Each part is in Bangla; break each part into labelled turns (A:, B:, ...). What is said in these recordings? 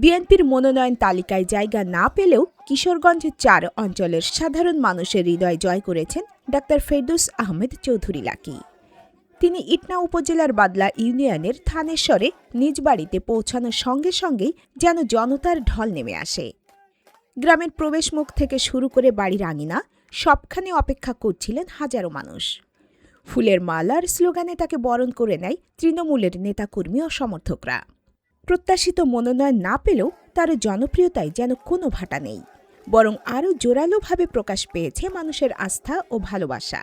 A: বিএনপির মনোনয়ন তালিকায় জায়গা না পেলেও কিশোরগঞ্জ চার অঞ্চলের সাধারণ মানুষের হৃদয় জয় করেছেন ডাক্তার ফেরদৌস আহমেদ চৌধুরী লাকি। তিনি ইটনা উপজেলার বাদলা ইউনিয়নের থানেশ্বরে নিজ বাড়িতে পৌঁছানোর সঙ্গে সঙ্গেই যেন জনতার ঢল নেমে আসে। গ্রামের প্রবেশমুখ থেকে শুরু করে বাড়ির আঙিনা, সবখানে অপেক্ষা করছিলেন হাজারো মানুষ। ফুলের মালার স্লোগানে তাকে বরণ করে নেয় তৃণমূলের নেতাকর্মী ও সমর্থকরা। প্রত্যাশিত মনোনয়ন না পেলেও তার জনপ্রিয়তায় যেন কোনো ভাটা নেই, বরং আরও জোরালোভাবে প্রকাশ পেয়েছে মানুষের আস্থা ও ভালোবাসা।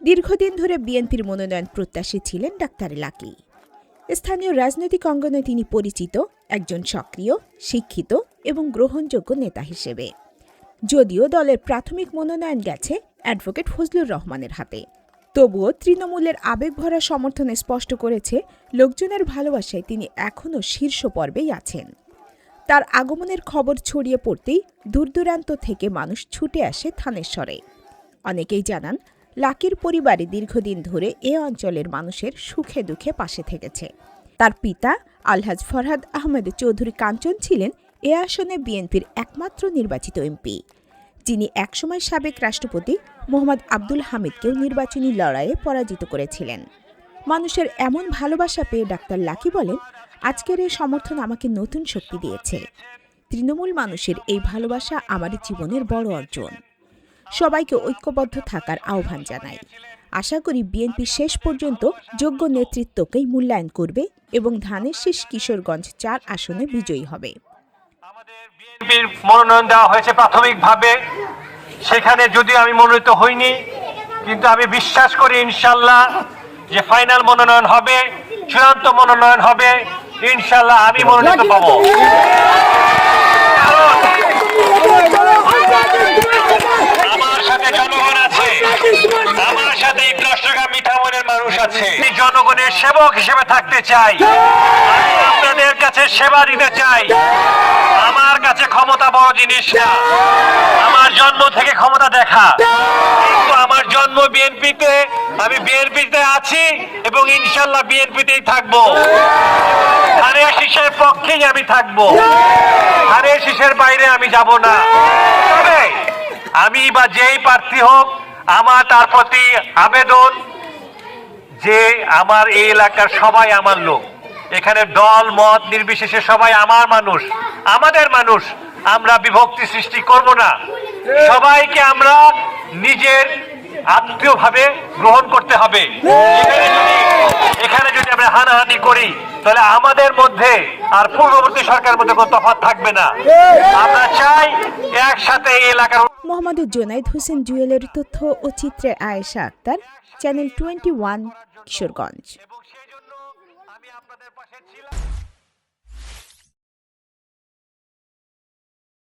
A: দীর্ঘদিন ধরে বিএনপির মনোনয়ন প্রত্যাশী ছিলেন ডাক্তার লাকি। স্থানীয় রাজনৈতিক অঙ্গনে তিনি পরিচিত, একজন সক্রিয়, শিক্ষিত এবং গ্রহণযোগ্য নেতা হিসেবে। যদিও দলের প্রাথমিক মনোনয়ন গেছে অ্যাডভোকেট ফজলুর রহমানের হাতে। তবুও তৃণমূলের আবেগভরা সমর্থনে স্পষ্ট করেছে, লোকজনের ভালোবাসায় তিনি এখনও শীর্ষ পর্বেই আছেন। তার আগমনের খবর ছড়িয়ে পড়তেই দূরদূরান্ত থেকে মানুষ ছুটে আসে থানেশ্বরে। অনেকেই জানান, লাকির পরিবারে দীর্ঘদিন ধরে এ অঞ্চলের মানুষের সুখে দুঃখে পাশে থেকেছে। তার পিতা আলহাজ ফরহাদ আহমেদ চৌধুরী কাঞ্চন ছিলেন এ আসনে বিএনপির একমাত্র নির্বাচিত এমপি। যিনি একসময় সাবেক রাষ্ট্রপতি মোহাম্মদ আব্দুল হামিদকেও নির্বাচনী লড়াইয়ে পরাজিত করেছিলেন। মানুষের এমন ভালোবাসা পেয়ে ডাক্তার লাকি বলেন, আজকের এই সমর্থন আমাকে নতুন শক্তি দিয়েছে। তৃণমূল মানুষের এই ভালোবাসা আমার জীবনের বড় অর্জন। সবাইকে ঐক্যবদ্ধ থাকার আহ্বান জানাই। আশা করি বিএনপি শেষ পর্যন্ত যোগ্য নেতৃত্বকেই মূল্যায়ন করবে এবং ধানের শীষ কিশোরগঞ্জ চার আসনে বিজয়ী হবে।
B: আমাদের বিএনপির মনোনয়ন দেওয়া হয়েছে প্রাথমিকভাবে। সেখানে যদিও আমি মনোনীত হইনি, কিন্তু আমি বিশ্বাস করি ইনশাল্লাহ যে ফাইনাল মনোনয়ন হবে, চূড়ান্ত মনোনয়ন হবে, ইনশাল্লাহ আমি মনোনীত পাবো সাথে আমার সাথে এই মানুষ আছে। জনগণের সেবক হিসেবে থাকতে চাই। আপনাদের কাছে সেবা দিতে চাই। কাছে ক্ষমতা বড় জিনিস না। আমার জন্ম থেকে ক্ষমতা দেখা। কিন্তু আমার জন্ম বিএনপিতে, আমি বিএনপিতে আছি এবং ইনশাল্লাহ বিএনপিতেই থাকব। ধানের শীষের পক্ষেই আমি থাকব। ধানের শীষের বাইরে আমি যাব না। তবে আমি বা যেই প্রার্থী হোক, আমার তার প্রতি আবেদন যে আমার এই এলাকার সবাই আমার লোক। এখানে দল, মত নির্বিশেষে সবাই আমার মানুষ, আমাদের মানুষ। আমরা বিভক্তি সৃষ্টি করব না। সবাইকে আমরা নিজের আত্মীয় ভাবে গ্রহণ করতে হবে। এখানে যদি আমরা হানাহানি করি, তাহলে আমাদের মধ্যে আর পূর্ববর্তী সরকারের মধ্যে কোনো তফাৎ থাকবে না। আমরা চাই একসাথে এই এলাকার
A: মোহাম্মদ জোনাইদ হোসেন জুয়েলের তথ্য ও চিত্রে Ayesha Akter, channel twenty one, Kishoreganj. জন্য আমি আপনাদের পাশে ছিলাম।